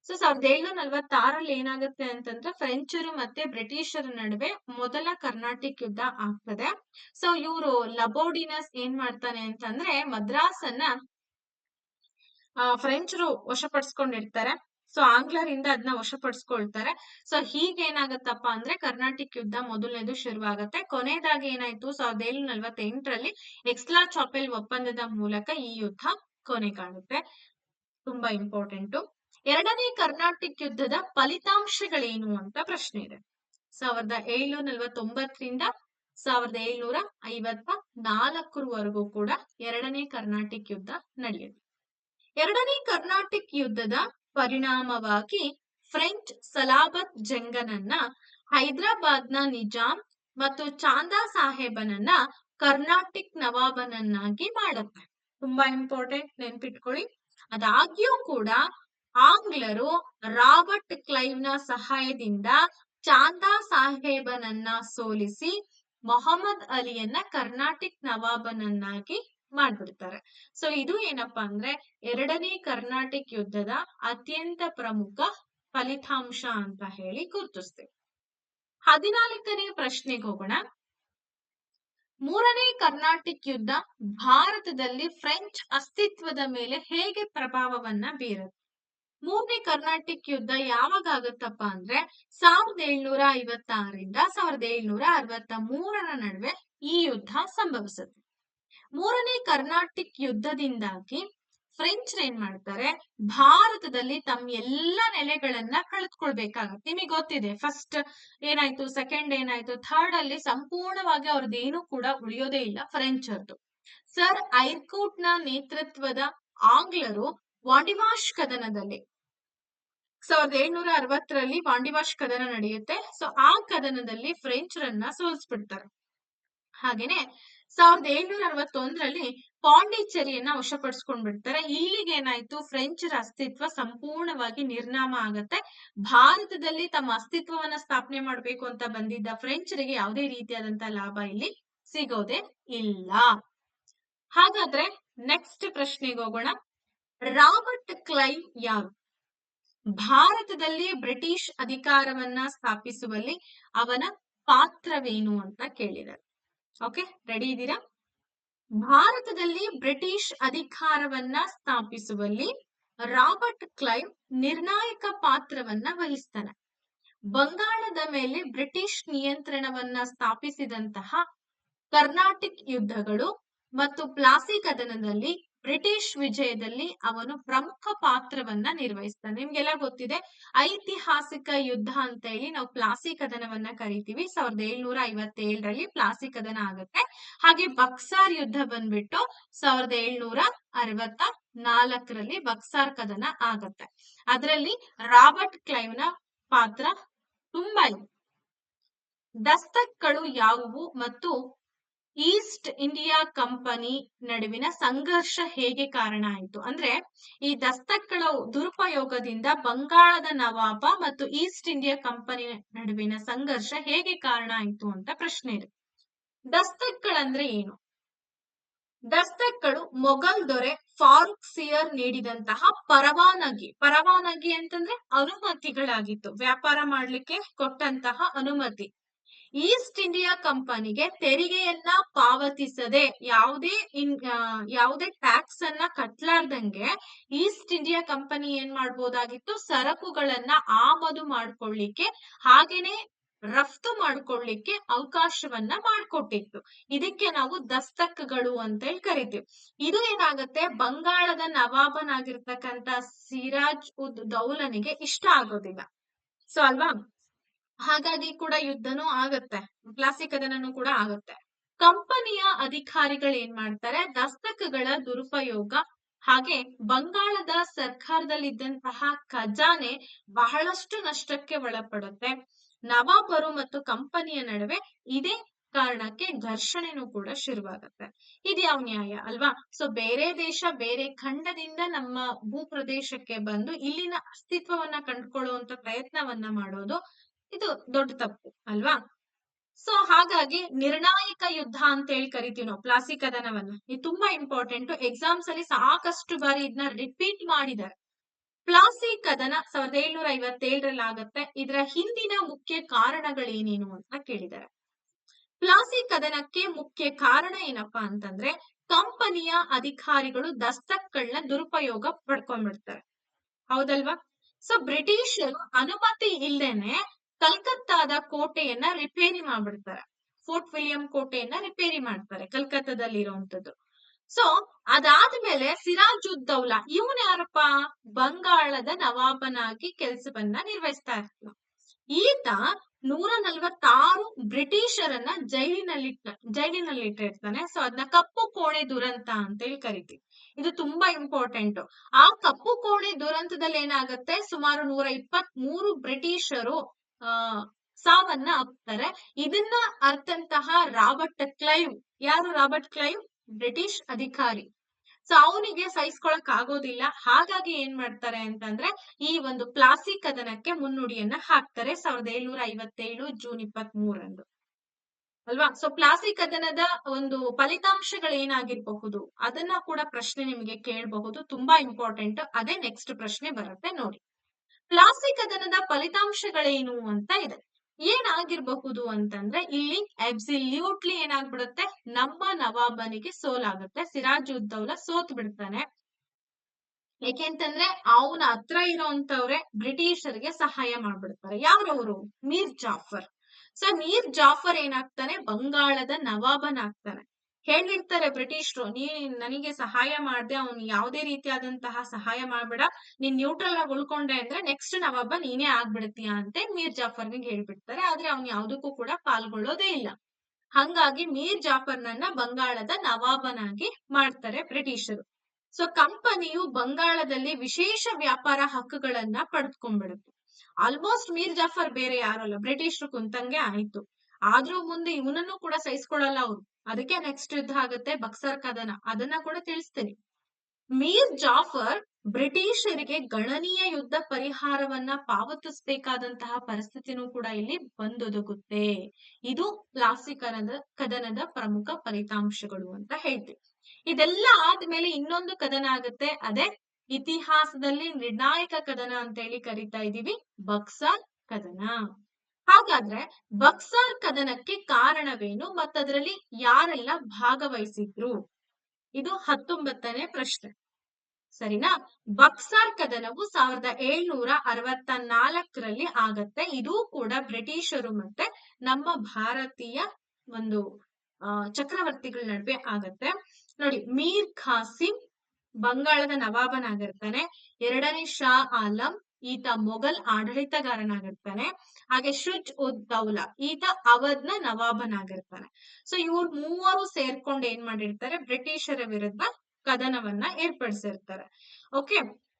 ಸೊ ಸಾವಿರದ ಏಳ್ನೂರ ನಲ್ವತ್ತಾರಲ್ಲಿ ಏನಾಗುತ್ತೆ ಅಂತಂದ್ರೆ ಫ್ರೆಂಚರು ಮತ್ತೆ ಬ್ರಿಟಿಷರ ನಡುವೆ ಮೊದಲ ಕರ್ನಾಟಕ ಯುದ್ಧ ಆಗ್ತದೆ. ಸೊ ಇವರು ಲಬೋಡಿನಸ್ ಏನ್ ಮಾಡ್ತಾನೆ ಅಂತಂದ್ರೆ ಮದ್ರಾಸ್ ಅನ್ನ ಫ್ರೆಂಚರು ವಶಪಡಿಸ್ಕೊಂಡಿರ್ತಾರೆ. ಸೊ ಆಂಗ್ಲರಿಂದ ಅದನ್ನ ವಶಪಡಿಸ್ಕೊಳ್ತಾರೆ. ಸೊ ಹೀಗೇನಾಗತ್ತಪ್ಪ ಅಂದ್ರೆ ಕರ್ನಾಟಕ ಯುದ್ಧ ಮೊದಲನೇದು ಶುರುವಾಗತ್ತೆ. ಕೊನೆಯದಾಗಿ ಏನಾಯ್ತು? ಸಾವಿರದ ಏಳ್ನೂರ ನಲ್ವತ್ತೆಂಟರಲ್ಲಿ ಎಕ್ಸ್ಲಾ ಚಾಪೆಲ್ ಒಪ್ಪಂದದ ಮೂಲಕ ಈ ಯುದ್ಧ ಕೊನೆ ಕಾಣುತ್ತೆ ತುಂಬಾ ಇಂಪಾರ್ಟೆಂಟ್ ಎರಡನೇ ಕರ್ನಾಟಕ ಯುದ್ಧದ ಫಲಿತಾಂಶಗಳೇನು ಅಂತ ಪ್ರಶ್ನೆ ಇದೆ. ಸಾವಿರದ ಏಳ್ನೂರ ನಲ್ವತ್ತೊಂಬತ್ತರಿಂದ ಸಾವಿರದ ಏಳ್ನೂರ ಐವತ್ತ ನಾಲ್ಕರವರೆಗೂ ಕೂಡ ಎರಡನೇ ಕರ್ನಾಟಕ ಯುದ್ಧ ನಡೆಯಿತು ಎರಡನೇ ಕರ್ನಾಟಕ ಯುದ್ಧದ ಪರಿಣಾಮವಾಗಿ ಫ್ರೆಂಚ್ ಸಲಾಬತ್ ಜಂಗನನ್ನ, ಹೈದರಾಬಾದ್ನ ನಿಜಾಂ ಮತ್ತು ಚಾಂದಾ ಸಾಹೇಬನನ್ನ ಕರ್ನಾಟಕ ನವಾಬನನ್ನಾಗಿ ಮಾಡುತ್ತೆ. ತುಂಬಾ ಇಂಪಾರ್ಟೆಂಟ್ ನೆನ್ಪಿಟ್ಕೊಳ್ಳಿ. ಅದಾಗ್ಯೂ ಕೂಡ ಆಂಗ್ಲರು ರಾಬರ್ಟ್ ಕ್ಲೈವ್ನ ಸಹಾಯದಿಂದ ಚಾಂದಾ ಸಾಹೇಬನನ್ನ ಸೋಲಿಸಿ ಮೊಹಮ್ಮದ್ ಅಲಿಯನ್ನ ಕರ್ನಾಟಕ ನವಾಬನನ್ನಾಗಿ ಮಾಡ್ಬಿಡ್ತಾರೆ. ಸೊ ಇದು ಏನಪ್ಪಾ ಅಂದ್ರೆ ಎರಡನೇ ಕರ್ನಾಟಕ ಯುದ್ಧದ ಅತ್ಯಂತ ಪ್ರಮುಖ ಫಲಿತಾಂಶ ಅಂತ ಹೇಳಿ ಗುರುತಿಸ್ತೇವೆ. ಹದಿನಾಲ್ಕನೇ ಪ್ರಶ್ನೆಗೆ ಹೋಗೋಣ. ಮೂರನೇ ಕರ್ನಾಟಕ ಯುದ್ಧ ಭಾರತದಲ್ಲಿ ಫ್ರೆಂಚ್ ಅಸ್ತಿತ್ವದ ಮೇಲೆ ಹೇಗೆ ಪ್ರಭಾವವನ್ನ ಬೀರುತ್ತೆ? ಮೂರನೇ ಕರ್ನಾಟಕ ಯುದ್ಧ ಯಾವಾಗ ಆಗುತ್ತಪ್ಪ ಅಂದ್ರೆ ಸಾವಿರದ ಏಳ್ನೂರ ಐವತ್ತಾರರಿಂದ ಸಾವಿರದ ಏಳ್ನೂರ ಅರವತ್ತ ಮೂರರ ನಡುವೆ ಈ ಯುದ್ಧ ಸಂಭವಿಸುತ್ತೆ. ಮೂರನೇ ಕರ್ನಾಟಿಕ್ ಯುದ್ಧದಿಂದಾಗಿ ಫ್ರೆಂಚ್ ಏನ್ ಮಾಡ್ತಾರೆ, ಭಾರತದಲ್ಲಿ ತಮ್ಮ ಎಲ್ಲ ನೆಲೆಗಳನ್ನ ಕಳೆದ್ಕೊಳ್ಬೇಕಾಗತ್ತೆ. ನಿಮಗೆ ಗೊತ್ತಿದೆ ಫಸ್ಟ್ ಏನಾಯ್ತು ಸೆಕೆಂಡ್ ಏನಾಯ್ತು ಥರ್ಡ್ ಅಲ್ಲಿ ಸಂಪೂರ್ಣವಾಗಿ ಅವ್ರದ್ದೇನು ಕೂಡ ಉಳಿಯೋದೇ ಇಲ್ಲ ಫ್ರೆಂಚ್ ಸರ್ ಐರ್ಕೂಟ್ನ ನೇತೃತ್ವದ ಆಂಗ್ಲರು ವಾಂಡಿವಾಶ್ ಕದನದಲ್ಲಿ ಸಾವಿರದ ಏಳ್ನೂರ ಅರವತ್ತರಲ್ಲಿ ವಾಂಡಿವಾಶ್ ಕದನ ನಡೆಯುತ್ತೆ. ಸೊ ಆ ಕದನದಲ್ಲಿ ಫ್ರೆಂಚರನ್ನ ಸೋಲಿಸ್ಬಿಡ್ತಾರೆ. ಹಾಗೇನೆ ಸಾವಿರದ ಏಳ್ನೂರ ಅರವತ್ತೊಂದರಲ್ಲಿ ಪಾಂಡಿಚೇರಿಯನ್ನ ವಶಪಡಿಸ್ಕೊಂಡ್ ಬಿಡ್ತಾರೆ ಇಲ್ಲಿಗೆ ಏನಾಯ್ತು? ಫ್ರೆಂಚರ ಅಸ್ತಿತ್ವ ಸಂಪೂರ್ಣವಾಗಿ ನಿರ್ನಾಮ ಆಗತ್ತೆ. ಭಾರತದಲ್ಲಿ ತಮ್ಮ ಅಸ್ತಿತ್ವವನ್ನ ಸ್ಥಾಪನೆ ಮಾಡ್ಬೇಕು ಅಂತ ಬಂದಿದ್ದ ಫ್ರೆಂಚರಿಗೆ ಯಾವುದೇ ರೀತಿಯಾದಂತಹ ಲಾಭ ಇಲ್ಲಿ ಸಿಗೋದೇ ಇಲ್ಲ. ಹಾಗಾದ್ರೆ ನೆಕ್ಸ್ಟ್ ಪ್ರಶ್ನೆಗೆ ಹೋಗೋಣ. ರಾಬರ್ಟ್ ಕ್ಲೈವ್ ಯಾರು? ಭಾರತದಲ್ಲಿ ಬ್ರಿಟಿಷ್ ಅಧಿಕಾರವನ್ನ ಸ್ಥಾಪಿಸುವಲ್ಲಿ ಅವನ ಪಾತ್ರವೇನು ಅಂತ ಕೇಳಿದ್ದಾರೆ. ಓಕೆ ರೆಡಿ ಇದ್ದೀರಾ? ಭಾರತದಲ್ಲಿ ಬ್ರಿಟಿಷ್ ಅಧಿಕಾರವನ್ನ ಸ್ಥಾಪಿಸುವಲ್ಲಿ ರಾಬರ್ಟ್ ಕ್ಲೈವ್ ನಿರ್ಣಾಯಕ ಪಾತ್ರವನ್ನ ವಹಿಸ್ತಾನೆ. ಬಂಗಾಳದ ಮೇಲೆ ಬ್ರಿಟಿಷ್ ನಿಯಂತ್ರಣವನ್ನ ಸ್ಥಾಪಿಸಿದಂತಹ ಕರ್ನಾಟಿಕ್ ಯುದ್ಧಗಳು ಮತ್ತು ಪ್ಲಾಸಿ ಕದನದಲ್ಲಿ ಬ್ರಿಟಿಷ್ ವಿಜಯದಲ್ಲಿ ಅವನು ಪ್ರಮುಖ ಪಾತ್ರವನ್ನ ನಿರ್ವಹಿಸ್ತಾನೆ. ನಿಮ್ಗೆಲ್ಲ ಗೊತ್ತಿದೆ, ಐತಿಹಾಸಿಕ ಯುದ್ಧ ಅಂತ ಹೇಳಿ ನಾವು ಪ್ಲಾಸಿ ಕದನವನ್ನ ಕರಿತೀವಿ. ಸಾವಿರದ ಏಳ್ನೂರ ಐವತ್ತೇಳರಲ್ಲಿ ಪ್ಲಾಸಿ ಕದನ ಆಗುತ್ತೆ. ಹಾಗೆ ಬಕ್ಸಾರ್ ಯುದ್ಧ ಬಂದ್ಬಿಟ್ಟು ಸಾವಿರದ ಏಳ್ನೂರ ಅರವತ್ತ ನಾಲ್ಕರಲ್ಲಿ ಬಕ್ಸಾರ್ ಕದನ ಆಗತ್ತೆ. ಅದರಲ್ಲಿ ರಾಬರ್ಟ್ ಕ್ಲೈವ್ನ ಪಾತ್ರ ತುಂಬಾ ಇದೆ. ದಸ್ತಕ್ಗಳು ಯಾವುವು ಮತ್ತು ಈಸ್ಟ್ ಇಂಡಿಯಾ ಕಂಪನಿ ನಡುವಿನ ಸಂಘರ್ಷ ಹೇಗೆ ಕಾರಣ ಆಯಿತು? ಅಂದ್ರೆ ಈ ದಸ್ತಕ್ಗಳ ದುರುಪಯೋಗದಿಂದ ಬಂಗಾಳದ ನವಾಬ ಮತ್ತು ಈಸ್ಟ್ ಇಂಡಿಯಾ ಕಂಪನಿ ನಡುವಿನ ಸಂಘರ್ಷ ಹೇಗೆ ಕಾರಣ ಆಯಿತು ಅಂತ ಪ್ರಶ್ನೆ ಇದೆ. ದಸ್ತಕ್ಗಳಂದ್ರೆ ಏನು? ದಸ್ತಕ್ಗಳು ಮೊಘಲ್ ದೊರೆ ಫಾರೂಕ್ ಸಿಯರ್ ನೀಡಿದಂತಹ ಪರವಾನಗಿ. ಪರವಾನಗಿ ಅಂತಂದ್ರೆ ಅನುಮತಿಗಳಾಗಿತ್ತು. ವ್ಯಾಪಾರ ಮಾಡ್ಲಿಕ್ಕೆ ಕೊಟ್ಟಂತಹ ಅನುಮತಿ. ಈಸ್ಟ್ ಇಂಡಿಯಾ ಕಂಪನಿಗೆ ತೆರಿಗೆಯನ್ನ ಪಾವತಿಸದೆ ಯಾವುದೇ ಇನ್ ಯಾವುದೇ ಟ್ಯಾಕ್ಸ್ ಅನ್ನ ಕಟ್ಲಾರ್ದಂಗೆ ಈಸ್ಟ್ ಇಂಡಿಯಾ ಕಂಪನಿ ಏನ್ ಮಾಡ್ಬೋದಾಗಿತ್ತು? ಸರಕುಗಳನ್ನ ಆಮದು ಮಾಡ್ಕೊಳ್ಳಿಕ್ಕೆ ಹಾಗೇನೆ ರಫ್ತು ಮಾಡ್ಕೊಳ್ಳಿಕ್ಕೆ ಅವಕಾಶವನ್ನ ಮಾಡ್ಕೊಟ್ಟಿತ್ತು. ಇದಕ್ಕೆ ನಾವು ದಸ್ತಕ್ಗಳು ಅಂತ ಹೇಳಿ ಕರಿತೀವಿ. ಇದು ಏನಾಗುತ್ತೆ? ಬಂಗಾಳದ ನವಾಬನಾಗಿರ್ತಕ್ಕಂತ ಸಿರಾಜ್ ಉದ್ ದೌಲನಿಗೆ ಇಷ್ಟ ಆಗೋದಿಲ್ಲ. ಸೊ ಅಲ್ವಾ? ಹಾಗಾಗಿ ಕೂಡ ಯುದ್ಧನೂ ಆಗತ್ತೆ. ಪ್ಲಾಸ್ಟಿಕ್ ಕದನನೂ ಕೂಡ ಆಗತ್ತೆ. ಕಂಪನಿಯ ಅಧಿಕಾರಿಗಳು ಏನ್ ಮಾಡ್ತಾರೆ? ದಸ್ತಕಗಳ ದುರುಪಯೋಗ ಹಾಗೆ ಬಂಗಾಳದ ಸರ್ಕಾರದಲ್ಲಿದ್ದಂತಹ ಖಜಾನೆ ಬಹಳಷ್ಟು ನಷ್ಟಕ್ಕೆ ಒಳಪಡುತ್ತೆ. ನವಾಬರು ಮತ್ತು ಕಂಪನಿಯ ನಡುವೆ ಇದೇ ಕಾರಣಕ್ಕೆ ಘರ್ಷಣೆನೂ ಕೂಡ ಶುರುವಾಗತ್ತೆ. ಇದು ಯಾವ ನ್ಯಾಯ ಅಲ್ವಾ? ಸೊ ಬೇರೆ ದೇಶ, ಬೇರೆ ಖಂಡದಿಂದ ನಮ್ಮ ಭೂ ಪ್ರದೇಶಕ್ಕೆ ಬಂದು ಇಲ್ಲಿನ ಅಸ್ತಿತ್ವವನ್ನ ಕಂಡುಕೊಳ್ಳುವಂತ ಪ್ರಯತ್ನವನ್ನ ಮಾಡೋದು ಇದು ದೊಡ್ಡ ತಪ್ಪು, ಅಲ್ವಾ? ಸೊ ಹಾಗಾಗಿ ನಿರ್ಣಾಯಕ ಯುದ್ಧ ಅಂತ ಹೇಳಿ ಕರಿತೀವಿ ನಾವು ಪ್ಲಾಸಿ ಕದನವನ್ನ. ಇದು ತುಂಬಾ ಇಂಪಾರ್ಟೆಂಟ್ ಎಕ್ಸಾಮ್ಸ್ ಅಲ್ಲಿ ಸಾಕಷ್ಟು ಬಾರಿ ಇದನ್ನ ರಿಪೀಟ್ ಮಾಡಿದ್ದಾರೆ. ಪ್ಲಾಸಿ ಕದನ ಸಾವಿರದ ಏಳ್ನೂರ ಐವತ್ತೇಳರಲ್ಲಿ ಆಗತ್ತೆ. ಇದರ ಹಿಂದಿನ ಮುಖ್ಯ ಕಾರಣಗಳೇನೇನು ಅಂತ ಕೇಳಿದ್ದಾರೆ. ಪ್ಲಾಸಿ ಕದನಕ್ಕೆ ಮುಖ್ಯ ಕಾರಣ ಏನಪ್ಪಾ ಅಂತಂದ್ರೆ, ಕಂಪನಿಯ ಅಧಿಕಾರಿಗಳು ದಸ್ತಕ್ಗಳನ್ನ ದುರುಪಯೋಗ ಪಡ್ಕೊಂಡ್ಬಿಡ್ತಾರೆ. ಹೌದಲ್ವಾ? ಸೊ ಬ್ರಿಟಿಷರು ಅನುಮತಿ ಇಲ್ದೇನೆ ಕಲ್ಕತ್ತಾದ ಕೋಟೆಯನ್ನ ರಿಪೇರಿ ಮಾಡ್ಬಿಡ್ತಾರೆ. ಫೋರ್ಟ್ ವಿಲಿಯಂ ಕೋಟೆಯನ್ನ ರಿಪೇರಿ ಮಾಡ್ತಾರೆ ಕಲ್ಕತ್ತಾದಲ್ಲಿ ಇರುವಂತದ್ದು ಸೊ ಅದಾದ್ಮೇಲೆ ಸಿರಾಜುದ್ದೌಲಾ ಇವನ್ ಯಾರಪ್ಪ? ಬಂಗಾಳದ ನವಾಬನಾಗಿ ಕೆಲಸವನ್ನ ನಿರ್ವಹಿಸ್ತಾ ಇರ್ತಾನ. ಈತ ನೂರ ನಲ್ವತ್ತಾರು ಬ್ರಿಟಿಷರನ್ನ ಜೈಲಿನಲ್ಲಿಟ್ಟ ಇಟ್ಟಿರ್ತಾನೆ ಸೊ ಅದನ್ನ ಕಪ್ಪು ಕೋಣೆ ದುರಂತ ಅಂತ ಹೇಳಿ ಕರಿತೀವಿ. ಇದು ತುಂಬಾ ಇಂಪಾರ್ಟೆಂಟ್ ಆ ಕಪ್ಪು ಕೋಣೆ ದುರಂತದಲ್ಲಿ ಏನಾಗುತ್ತೆ ಸುಮಾರು ನೂರ ಇಪ್ಪತ್ತ್ ಮೂರು ಬ್ರಿಟಿಷರು ಆ, ಸಾವನ್ನ ಅಪ್ತಾರೆ ಇದನ್ನ ಅರ್ಥಂತಹ ರಾಬರ್ಟ್ ಕ್ಲೈವ್, ಯಾರು ರಾಬರ್ಟ್ ಕ್ಲೈವ್? ಬ್ರಿಟಿಷ್ ಅಧಿಕಾರಿ. ಸೊ ಅವನಿಗೆ ಸಹಿಸ್ಕೊಳಕ್ ಆಗೋದಿಲ್ಲ. ಹಾಗಾಗಿ ಏನ್ ಮಾಡ್ತಾರೆ ಅಂತಂದ್ರೆ, ಈ ಒಂದು ಪ್ಲಾಸಿ ಕದನಕ್ಕೆ ಮುನ್ನುಡಿಯನ್ನ ಹಾಕ್ತಾರೆ ಸಾವಿರದ ಏಳ್ನೂರ ಐವತ್ತೇಳು ಜೂನ್ ಇಪ್ಪತ್ತ್ ಮೂರಂದು ಅಲ್ವಾ? ಸೊ ಪ್ಲಾಸಿ ಕದನದ ಒಂದು ಫಲಿತಾಂಶಗಳು ಏನಾಗಿರ್ಬಹುದು? ಅದನ್ನ ಕೂಡ ಪ್ರಶ್ನೆ ನಿಮಗೆ ಕೇಳಬಹುದು. ತುಂಬಾ ಇಂಪಾರ್ಟೆಂಟ್ ಅದೇ ನೆಕ್ಸ್ಟ್ ಪ್ರಶ್ನೆ ಬರುತ್ತೆ ನೋಡಿ. ಪ್ಲಾಸಿ ಕದನದ ಫಲಿತಾಂಶಗಳೇನು ಅಂತ ಇದೆ. ಏನಾಗಿರ್ಬಹುದು ಅಂತಂದ್ರೆ ಇಲ್ಲಿ ಅಬ್ಸಲ್ಯೂಟ್ಲಿ ಏನಾಗ್ಬಿಡುತ್ತೆ? ನಮ್ಮ ನವಾಬನಿಗೆ ಸೋಲಾಗುತ್ತೆ, ಸಿರಾಜ್ ಉದ್ದೌಲ ಸೋತ್ ಬಿಡ್ತಾನೆ ಯಾಕೆಂತಂದ್ರೆ ಅವನ ಹತ್ರ ಇರೋಂತವ್ರೆ ಬ್ರಿಟಿಷರಿಗೆ ಸಹಾಯ ಮಾಡ್ಬಿಡ್ತಾರೆ. ಯಾರವರು? ಮೀರ್ ಜಾಫರ್. ಸೊ ಮೀರ್ ಜಾಫರ್ ಏನಾಗ್ತಾನೆ? ಬಂಗಾಳದ ನವಾಬನಾಗ್ತಾನೆ. ಹೇಳಿರ್ತಾರೆ ಬ್ರಿಟಿಷರು, ನೀ ನನಗೆ ಸಹಾಯ ಮಾಡ್ದೆ, ಅವ್ನು ಯಾವುದೇ ರೀತಿಯಾದಂತಹ ಸಹಾಯ ಮಾಡ್ಬೇಡ, ನೀನ್ ನ್ಯೂಟ್ರಲ್ ಆಗಿ ಉಳ್ಕೊಂಡೆ ಅಂದ್ರೆ ನೆಕ್ಸ್ಟ್ ನವಾಬ ನೀನೇ ಆಗ್ಬಿಡ್ತೀಯ? ಅಂತ ಮೀರ್ ಜಾಫರ್ನಿಗೆ ಹೇಳ್ಬಿಡ್ತಾರೆ. ಆದ್ರೆ ಅವ್ನು ಯಾವ್ದಕ್ಕೂ ಕೂಡ ಪಾಲ್ಗೊಳ್ಳೋದೇ ಇಲ್ಲ. ಹಂಗಾಗಿ ಮೀರ್ ಜಾಫರ್ನನ್ನ ಬಂಗಾಳದ ನವಾಬನಾಗಿ ಮಾಡ್ತಾರೆ ಬ್ರಿಟಿಷರು. ಸೊ, ಕಂಪನಿಯು ಬಂಗಾಳದಲ್ಲಿ ವಿಶೇಷ ವ್ಯಾಪಾರ ಹಕ್ಕುಗಳನ್ನ ಪಡೆದುಕೊಂಡ್ಬಿಡುತ್ತೆ. ಆಲ್ಮೋಸ್ಟ್ ಮೀರ್ ಜಾಫರ್ ಬೇರೆ ಯಾರಲ್ಲ, ಬ್ರಿಟಿಷರು ಕುಂತಂಗೆ ಆಯ್ತು. ಆದ್ರೂ ಮುಂದೆ ಇವನನ್ನು ಕೂಡ ಸಹಿಸ್ಕೊಳಲ್ಲ ಅವ್ರು. ಅದಕ್ಕೆ ನೆಕ್ಸ್ಟ್ ಯುದ್ಧ ಆಗುತ್ತೆ ಬಕ್ಸರ್ ಕದನ. ಅದನ್ನ ಕೂಡ ತಿಳಿಸ್ತೀನಿ. ಮೀರ್ ಜಾಫರ್ ಬ್ರಿಟಿಷರಿಗೆ ಗಣನೀಯ ಯುದ್ಧ ಪರಿಹಾರವನ್ನ ಪಾವತಿಸಬೇಕಾದಂತಹ ಪರಿಸ್ಥಿತಿನೂ ಕೂಡ ಇಲ್ಲಿ ಬಂದೊದಗುತ್ತೆ. ಇದು ಕದನದ ಕದನದ ಪ್ರಮುಖ ಫಲಿತಾಂಶಗಳು ಅಂತ ಹೇಳ್ತೀವಿ. ಇದೆಲ್ಲ ಆದ್ಮೇಲೆ ಇನ್ನೊಂದು ಕದನ ಆಗುತ್ತೆ. ಅದೇ ಇತಿಹಾಸದಲ್ಲಿ ನಿರ್ಣಾಯಕ ಕದನ ಅಂತ ಹೇಳಿ ಕರಿತಾ ಇದೀವಿ. ಬಕ್ಸರ್ ಕದನ. ಹಾಗಾದ್ರೆ ಬಕ್ಸಾರ್ ಕದನಕ್ಕೆ ಕಾರಣವೇನು ಮತ್ತದರಲ್ಲಿ ಯಾರೆಲ್ಲ ಭಾಗವಹಿಸಿದ್ರು? ಇದು ಹತ್ತೊಂಬತ್ತನೇ ಪ್ರಶ್ನೆ. ಸರಿನಾ? ಬಕ್ಸಾರ್ ಕದನವು ಸಾವಿರದ ಏಳ್ನೂರ ಅರವತ್ತ ನಾಲ್ಕರಲ್ಲಿ ಆಗತ್ತೆ. ಇದು ಕೂಡ ಬ್ರಿಟಿಷರು ಮತ್ತೆ ನಮ್ಮ ಭಾರತೀಯ ಒಂದು ಚಕ್ರವರ್ತಿಗಳ ನಡುವೆ ಆಗತ್ತೆ. ನೋಡಿ, ಮೀರ್ ಖಾಸಿಂ ಬಂಗಾಳದ ನವಾಬನಾಗಿರ್ತಾನೆ. ಎರಡನೇ ಶಾ ಆಲಂ ಈತ ಮೊಘಲ್ ಆಡಳಿತಗಾರನಾಗಿರ್ತಾನೆ. ಹಾಗೆ ಶುಜ್ ಉದ್ ದೌಲಾ ಈತ ಅವಧ್ನ ನವಾಬನಾಗಿರ್ತಾನೆ. ಸೊ ಇವ್ರು ಮೂವರು ಸೇರ್ಕೊಂಡು ಏನ್ ಮಾಡಿರ್ತಾರೆ? ಬ್ರಿಟಿಷರ ವಿರುದ್ಧ ಕದನವನ್ನ ಏರ್ಪಡಿಸಿರ್ತಾರೆ. ಓಕೆ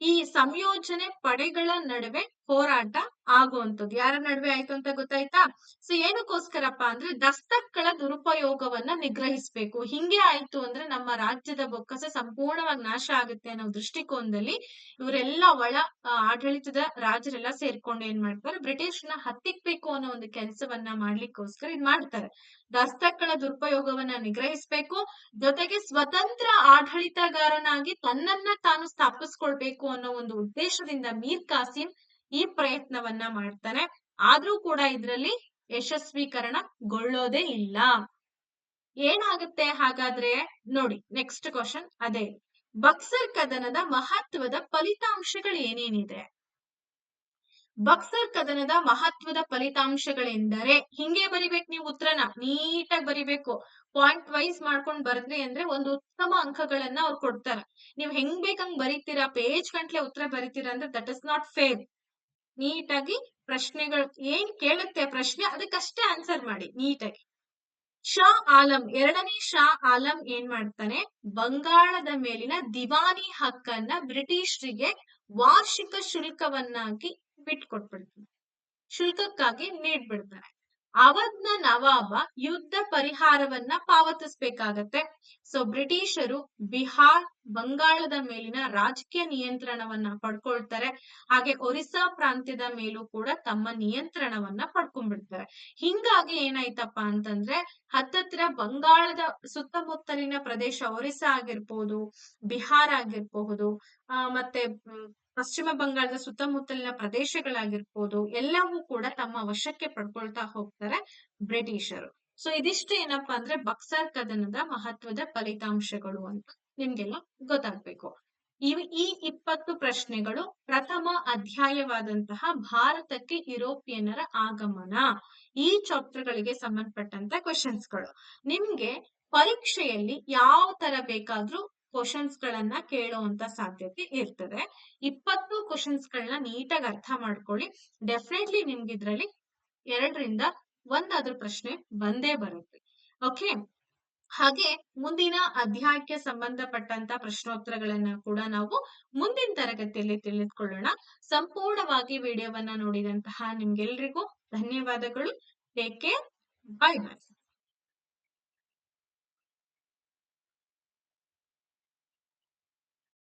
ಈ ಸಂಯೋಜನೆ ಪಡೆಗಳ ನಡುವೆ ಹೋರಾಟ ಆಗುವಂಥದ್ದು. ಯಾರ ನಡುವೆ ಆಯ್ತು ಅಂತ ಗೊತ್ತಾಯ್ತಾ? ಸೊ ಏನಕ್ಕೋಸ್ಕರಪ್ಪ ಅಂದ್ರೆ ದಸ್ತಕ್ಗಳ ದುರುಪಯೋಗವನ್ನ ನಿಗ್ರಹಿಸ್ಬೇಕು. ಹಿಂಗೆ ಆಯ್ತು ಅಂದ್ರೆ ನಮ್ಮ ರಾಜ್ಯದ ಬೊಕ್ಕಸ ಸಂಪೂರ್ಣವಾಗಿ ನಾಶ ಆಗುತ್ತೆ ಅನ್ನೋ ದೃಷ್ಟಿಕೋನದಲ್ಲಿ ಇವರೆಲ್ಲ ಒಳ ಆಡಳಿತದ ರಾಜರೆಲ್ಲ ಸೇರ್ಕೊಂಡು ಏನ್ ಮಾಡ್ತಾರೆ? ಬ್ರಿಟಿಷ್ನ ಹತ್ತಿಕ್ಬೇಕು ಅನ್ನೋ ಒಂದು ಕೆಲಸವನ್ನ ಮಾಡ್ಲಿಕ್ಕೋಸ್ಕರ ಇದ್ ಮಾಡ್ತಾರೆ. ದಸ್ತಕ್ಗಳ ದುರುಪಯೋಗವನ್ನ ನಿಗ್ರಹಿಸ್ಬೇಕು. ಜೊತೆಗೆ ಸ್ವತಂತ್ರ ಆಡಳಿತಗಾರನಾಗಿ ತನ್ನನ್ನ ತಾನು ಸ್ಥಾಪಿಸ್ಕೊಳ್ಬೇಕು ಅನ್ನೋ ಒಂದು ಉದ್ದೇಶದಿಂದ ಮೀರ್ ಕಾಸಿಂ ಈ ಪ್ರಯತ್ನವನ್ನ ಮಾಡ್ತಾನೆ. ಆದ್ರೂ ಕೂಡ ಇದ್ರಲ್ಲಿ ಯಶಸ್ವೀಕರಣಗೊಳ್ಳೋದೇ ಇಲ್ಲ. ಏನಾಗುತ್ತೆ ಹಾಗಾದ್ರೆ? ನೋಡಿ ನೆಕ್ಸ್ಟ್ ಕ್ವಶನ್ ಅದೇ. ಬಕ್ಸರ್ ಕದನದ ಮಹತ್ವದ ಫಲಿತಾಂಶಗಳು ಏನೇನಿದೆ? ಬಕ್ಸರ್ ಕದನದ ಮಹತ್ವದ ಫಲಿತಾಂಶಗಳೆಂದರೆ, ಹಿಂಗೆ ಬರಿಬೇಕು ನೀವು ಉತ್ತರನ, ನೀಟಾಗಿ ಬರಿಬೇಕು. ಪಾಯಿಂಟ್ ವೈಸ್ ಮಾಡ್ಕೊಂಡು ಬರ್ದ್ರಿ ಅಂದ್ರೆ ಒಂದು ಉತ್ತಮ ಅಂಕಗಳನ್ನ ಅವ್ರು ಕೊಡ್ತಾರೆ. ನೀವ್ ಹೆಂಗ್ ಬೇಕಂಗ್ ಬರೀತೀರಾ? ಪೇಜ್ ಗಂಟ್ಲೆ ಉತ್ತರ ಬರೀತೀರಾ ಅಂದ್ರೆ ದಟ್ ಇಸ್ ನಾಟ್ ಫೇರ್ ನೀಟಾಗಿ ಪ್ರಶ್ನೆಗಳು, ಏನ್ ಕೇಳುತ್ತೆ ಪ್ರಶ್ನೆ ಅದಕ್ಕಷ್ಟೇ ಆನ್ಸರ್ ಮಾಡಿ ನೀಟಾಗಿ. ಶಾ ಆಲಂ, ಎರಡನೇ ಶಾ ಆಲಂ ಏನ್ ಮಾಡ್ತಾನೆ? ಬಂಗಾಳದ ಮೇಲಿನ ದಿವಾನಿ ಹಕ್ಕನ್ನ ಬ್ರಿಟಿಷರಿಗೆ ವಾರ್ಷಿಕ ಶುಲ್ಕವನ್ನಾಗಿ ಬಿಟ್ಕೊಟ್ಬಿಡ್ತಾನೆ. ಶುಲ್ಕಕ್ಕಾಗಿ ನೀಡ್ಬಿಡ್ತಾನೆ. ಅವಧ್ನ ನವಾಬ ಯುದ್ಧ ಪರಿಹಾರವನ್ನ ಪಾವತಿಸ್ಬೇಕಾಗತ್ತೆ. ಸೊ ಬ್ರಿಟಿಷರು ಬಿಹಾರ್, ಬಂಗಾಳದ ಮೇಲಿನ ರಾಜಕೀಯ ನಿಯಂತ್ರಣವನ್ನ ಪಡ್ಕೊಳ್ತಾರೆ. ಹಾಗೆ ಒರಿಸ್ಸಾ ಪ್ರಾಂತ್ಯದ ಮೇಲೂ ಕೂಡ ತಮ್ಮ ನಿಯಂತ್ರಣವನ್ನ ಪಡ್ಕೊಂಡ್ಬಿಡ್ತಾರೆ. ಹಿಂಗಾಗಿ ಏನಾಯ್ತಪ್ಪ ಅಂತಂದ್ರೆ, ಹತ್ತತ್ರ ಬಂಗಾಳದ ಸುತ್ತಮುತ್ತಲಿನ ಪ್ರದೇಶ ಒರಿಸ್ಸಾ ಆಗಿರ್ಬೋದು, ಬಿಹಾರ್ ಆಗಿರ್ಬಹುದು ಆ, ಮತ್ತೆ ಪಶ್ಚಿಮ ಬಂಗಾಳದ ಸುತ್ತಮುತ್ತಲಿನ ಪ್ರದೇಶಗಳಾಗಿರ್ಬೋದು, ಎಲ್ಲವೂ ಕೂಡ ತಮ್ಮ ವಶಕ್ಕೆ ಪಡ್ಕೊಳ್ತಾ ಹೋಗ್ತಾರೆ ಬ್ರಿಟಿಷರು. ಸೊ ಇದಿಷ್ಟು ಏನಪ್ಪಾ ಅಂದ್ರೆ ಬಕ್ಸರ್ ಕದನದ ಮಹತ್ವದ ಫಲಿತಾಂಶಗಳು ಅಂತ ನಿಮ್ಗೆಲ್ಲ ಗೊತ್ತಾಗ್ಬೇಕು. ಇವ್ ಈ ಇಪ್ಪತ್ತು ಪ್ರಶ್ನೆಗಳು ಪ್ರಥಮ ಅಧ್ಯಾಯವಾದಂತಹ ಭಾರತಕ್ಕೆ ಯುರೋಪಿಯನ್ನರ ಆಗಮನ, ಈ ಚಾಪ್ಟರ್ಗಳಿಗೆ ಸಂಬಂಧಪಟ್ಟಂತ ಕ್ವಶನ್ಸ್ಗಳು ನಿಮ್ಗೆ ಪರೀಕ್ಷೆಯಲ್ಲಿ ಯಾವ ತರ ಬೇಕಾದ್ರೂ ಕ್ವಶನ್ಸ್ ಗಳನ್ನ ಕೇಳುವಂತ ಸಾಧ್ಯತೆ ಇರ್ತದೆ. ಇಪ್ಪತ್ತು ಕ್ವಶನ್ಸ್ ಗಳನ್ನ ನೀಟಾಗಿ ಅರ್ಥ ಮಾಡ್ಕೊಳ್ಳಿ. ಡೆಫಿನೆಟ್ಲಿ ನಿಮ್ಗೆ ಇದ್ರಲ್ಲಿ ಎರಡರಿಂದ ಒಂದಾದ್ರೂ ಪ್ರಶ್ನೆ ಬಂದೇ ಬರುತ್ತೆ. ಓಕೆ ಹಾಗೆ ಮುಂದಿನ ಅಧ್ಯಾಯಕ್ಕೆ ಸಂಬಂಧಪಟ್ಟಂತ ಪ್ರಶ್ನೋತ್ತರಗಳನ್ನ ಕೂಡ ನಾವು ಮುಂದಿನ ತರಗತಿಯಲ್ಲಿ ತಿಳಿದುಕೊಳ್ಳೋಣ. ಸಂಪೂರ್ಣವಾಗಿ ವಿಡಿಯೋವನ್ನ ನೋಡಿದಂತಹ ನಿಮ್ಗೆಲ್ರಿಗೂ ಧನ್ಯವಾದಗಳು. Take care bye bye